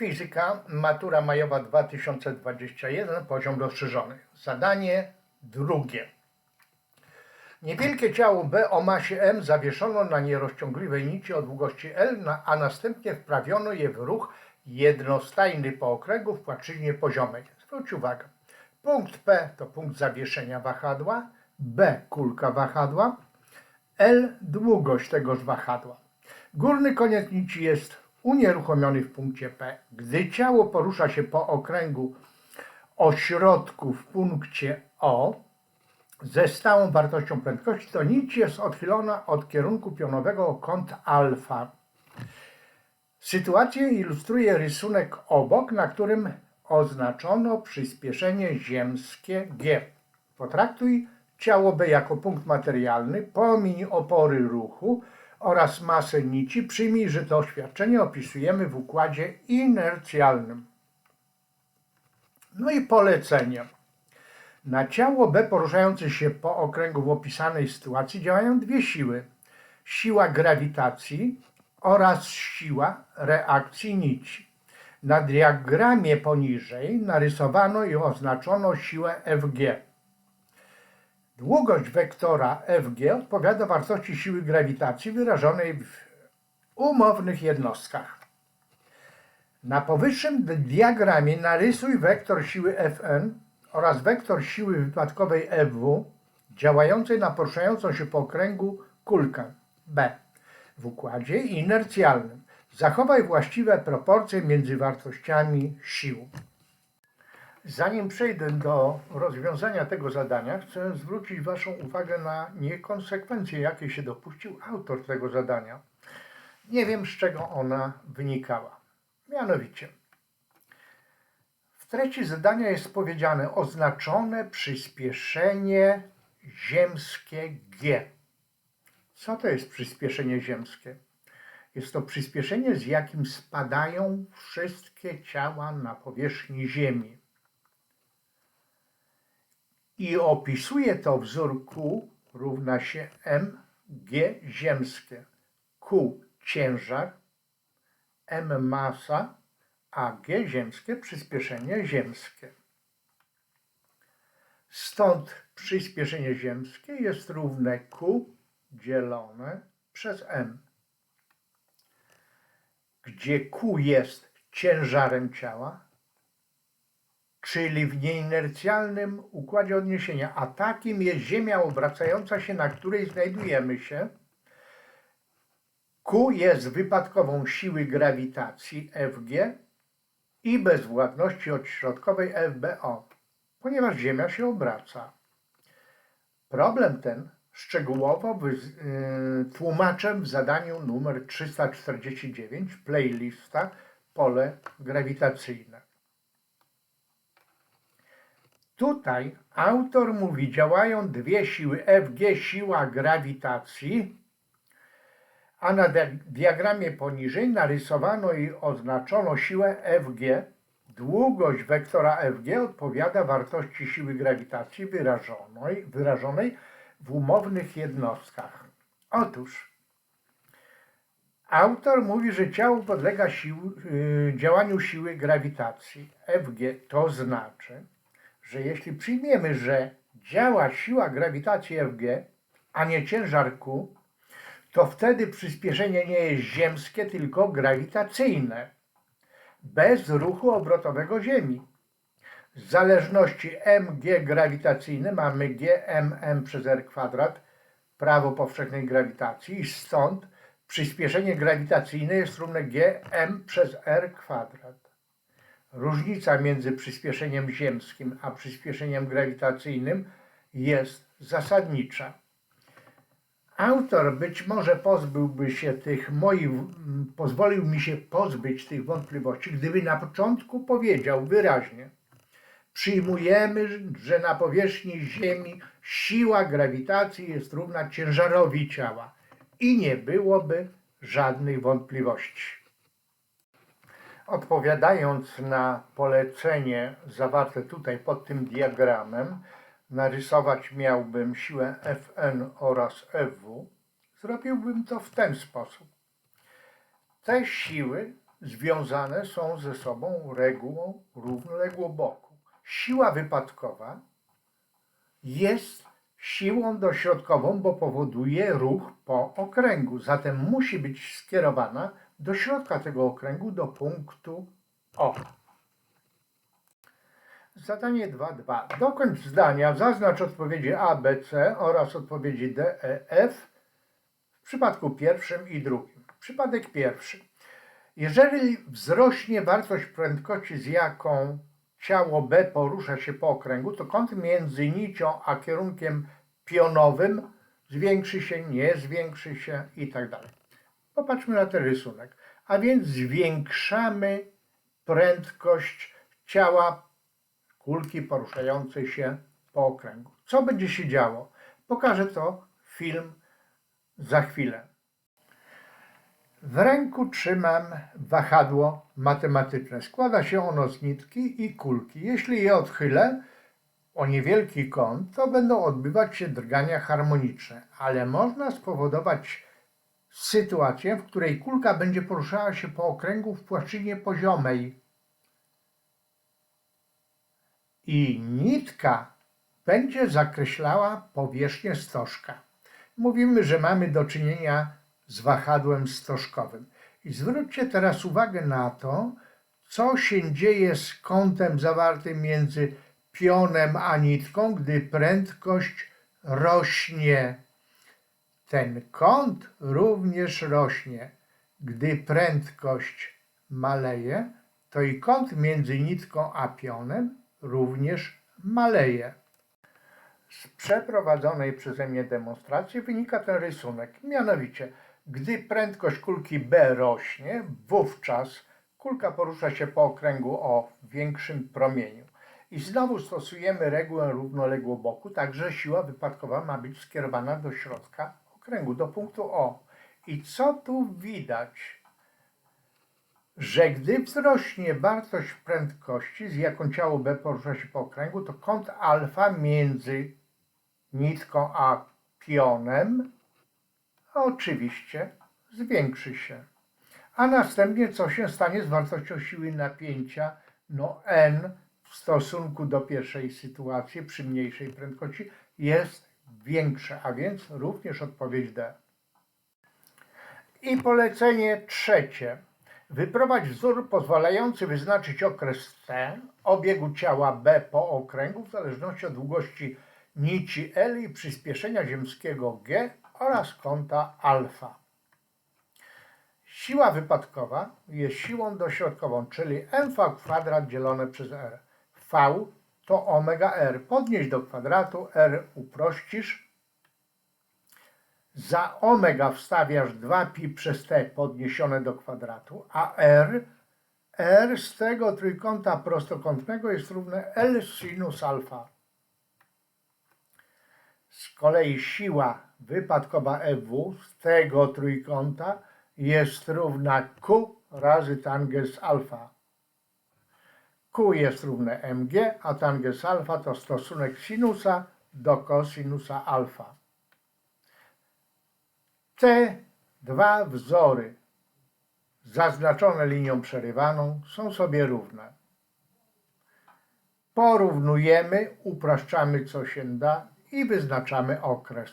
Fizyka, matura majowa 2021, poziom rozszerzony. Zadanie drugie. Niewielkie ciało B o masie M zawieszono na nierozciągliwej nici o długości L, a następnie wprawiono je w ruch jednostajny po okręgu w płaszczyźnie poziomej. Zwróć uwagę. Punkt P to punkt zawieszenia wahadła, B kulka wahadła, L długość tegoż wahadła. Górny koniec nici jest unieruchomiony w punkcie P. Gdy ciało porusza się po okręgu o środku w punkcie O ze stałą wartością prędkości, to nić jest odchylona od kierunku pionowego o kąt alfa. Sytuację ilustruje rysunek obok, na którym oznaczono przyspieszenie ziemskie g. Potraktuj ciało B jako punkt materialny, pomiń opory ruchu oraz masę nici. Przyjmij, że to oświadczenie opisujemy w układzie inercjalnym. No i polecenie. Na ciało B poruszające się po okręgu w opisanej sytuacji działają dwie siły. Siła grawitacji oraz siła reakcji nici. Na diagramie poniżej narysowano i oznaczono siłę Fg. Długość wektora Fg odpowiada wartości siły grawitacji wyrażonej w umownych jednostkach. Na powyższym diagramie narysuj wektor siły Fn oraz wektor siły wypadkowej Fw działającej na poruszającą się po okręgu kulkę B w układzie inercjalnym. Zachowaj właściwe proporcje między wartościami sił. Zanim przejdę do rozwiązania tego zadania, chcę zwrócić Waszą uwagę na niekonsekwencje, jakie się dopuścił autor tego zadania. Nie wiem, z czego ona wynikała. Mianowicie, w treści zadania jest powiedziane oznaczone przyspieszenie ziemskie G. Co to jest przyspieszenie ziemskie? Jest to przyspieszenie, z jakim spadają wszystkie ciała na powierzchni Ziemi. I opisuje to wzór Q równa się mg ziemskie. Q ciężar, m masa, a g ziemskie przyspieszenie ziemskie. Stąd przyspieszenie ziemskie jest równe Q dzielone przez m, gdzie Q jest ciężarem ciała, czyli w nieinercjalnym układzie odniesienia, a takim jest Ziemia obracająca się, na której znajdujemy się. Q jest wypadkową siły grawitacji Fg i bezwładności odśrodkowej FBO, ponieważ Ziemia się obraca. Problem ten szczegółowo yy, tłumaczę w zadaniu numer 349 playlista pole grawitacyjne. Tutaj autor mówi, działają dwie siły Fg, siła grawitacji, a na dia- diagramie poniżej narysowano i oznaczono siłę Fg. Długość wektora Fg odpowiada wartości siły grawitacji wyrażonej, wyrażonej w umownych jednostkach. Otóż autor mówi, że ciało podlega sił, y, działaniu siły grawitacji Fg. To znaczy, że jeśli przyjmiemy, że działa siła grawitacji Fg, a nie ciężar Q, to wtedy przyspieszenie nie jest ziemskie, tylko grawitacyjne, bez ruchu obrotowego Ziemi. Z zależności mg grawitacyjny mamy gmm przez r kwadrat, prawo powszechnej grawitacji i stąd przyspieszenie grawitacyjne jest równe gm przez r kwadrat. Różnica między przyspieszeniem ziemskim a przyspieszeniem grawitacyjnym jest zasadnicza. Autor być może pozbyłby się tych moich, pozwolił mi się pozbyć tych wątpliwości, gdyby na początku powiedział wyraźnie: Przyjmujemy, że na powierzchni Ziemi siła grawitacji jest równa ciężarowi ciała i nie byłoby żadnych wątpliwości. Odpowiadając na polecenie zawarte tutaj pod tym diagramem, narysować miałbym siłę Fn oraz Fw, zrobiłbym to w ten sposób. Te siły związane są ze sobą regułą równoległoboku. Siła wypadkowa jest siłą dośrodkową, bo powoduje ruch po okręgu. Zatem musi być skierowana do środka tego okręgu, do punktu O. Zadanie 2.2. Dokończ zdania, zaznacz odpowiedzi A, B, C oraz odpowiedzi D, E, F w przypadku pierwszym i drugim. Przypadek pierwszy. Jeżeli wzrośnie wartość prędkości, z jaką ciało B porusza się po okręgu, to kąt między nicią a kierunkiem pionowym zwiększy się, nie zwiększy się i tak. Popatrzmy na ten rysunek. A więc zwiększamy prędkość ciała kulki poruszającej się po okręgu. Co będzie się działo? Pokażę to film za chwilę. W ręku trzymam wahadło matematyczne. Składa się ono z nitki i kulki. Jeśli je odchylę o niewielki kąt, to będą odbywać się drgania harmoniczne, ale można spowodować sytuację, w której kulka będzie poruszała się po okręgu w płaszczyźnie poziomej i nitka będzie zakreślała powierzchnię stożka. Mówimy, że mamy do czynienia z wahadłem stożkowym. I zwróćcie teraz uwagę na to, co się dzieje z kątem zawartym między pionem a nitką, gdy prędkość rośnie. Ten kąt również rośnie. Gdy prędkość maleje, to i kąt między nitką a pionem również maleje. Z przeprowadzonej przeze mnie demonstracji wynika ten rysunek. Mianowicie, gdy prędkość kulki B rośnie, wówczas kulka porusza się po okręgu o większym promieniu. I znowu stosujemy regułę równoległoboku, także siła wypadkowa ma być skierowana do środka okręgu, do punktu O. I co tu widać? Że gdy wzrośnie wartość prędkości, z jaką ciało B porusza się po okręgu, to kąt alfa między nitką a pionem oczywiście zwiększy się. A następnie co się stanie z wartością siły napięcia? No N w stosunku do pierwszej sytuacji przy mniejszej prędkości jest większe, a więc również odpowiedź D. I polecenie trzecie. Wyprowadź wzór pozwalający wyznaczyć okres T obiegu ciała B po okręgu w zależności od długości nici L i przyspieszenia ziemskiego G oraz kąta alfa. Siła wypadkowa jest siłą dośrodkową, czyli mv kwadrat dzielone przez r. V to omega r. Podnieś do kwadratu, r uprościsz. Za omega wstawiasz 2pi przez t podniesione do kwadratu, a r, r z tego trójkąta prostokątnego jest równe L sinus alfa. Z kolei siła wypadkowa EW z tego trójkąta jest równa Q razy tangens alfa. Q jest równe mg, a tangens alfa to stosunek sinusa do kosinusa alfa. Te dwa wzory zaznaczone linią przerywaną są sobie równe. Porównujemy, upraszczamy co się da i wyznaczamy okres.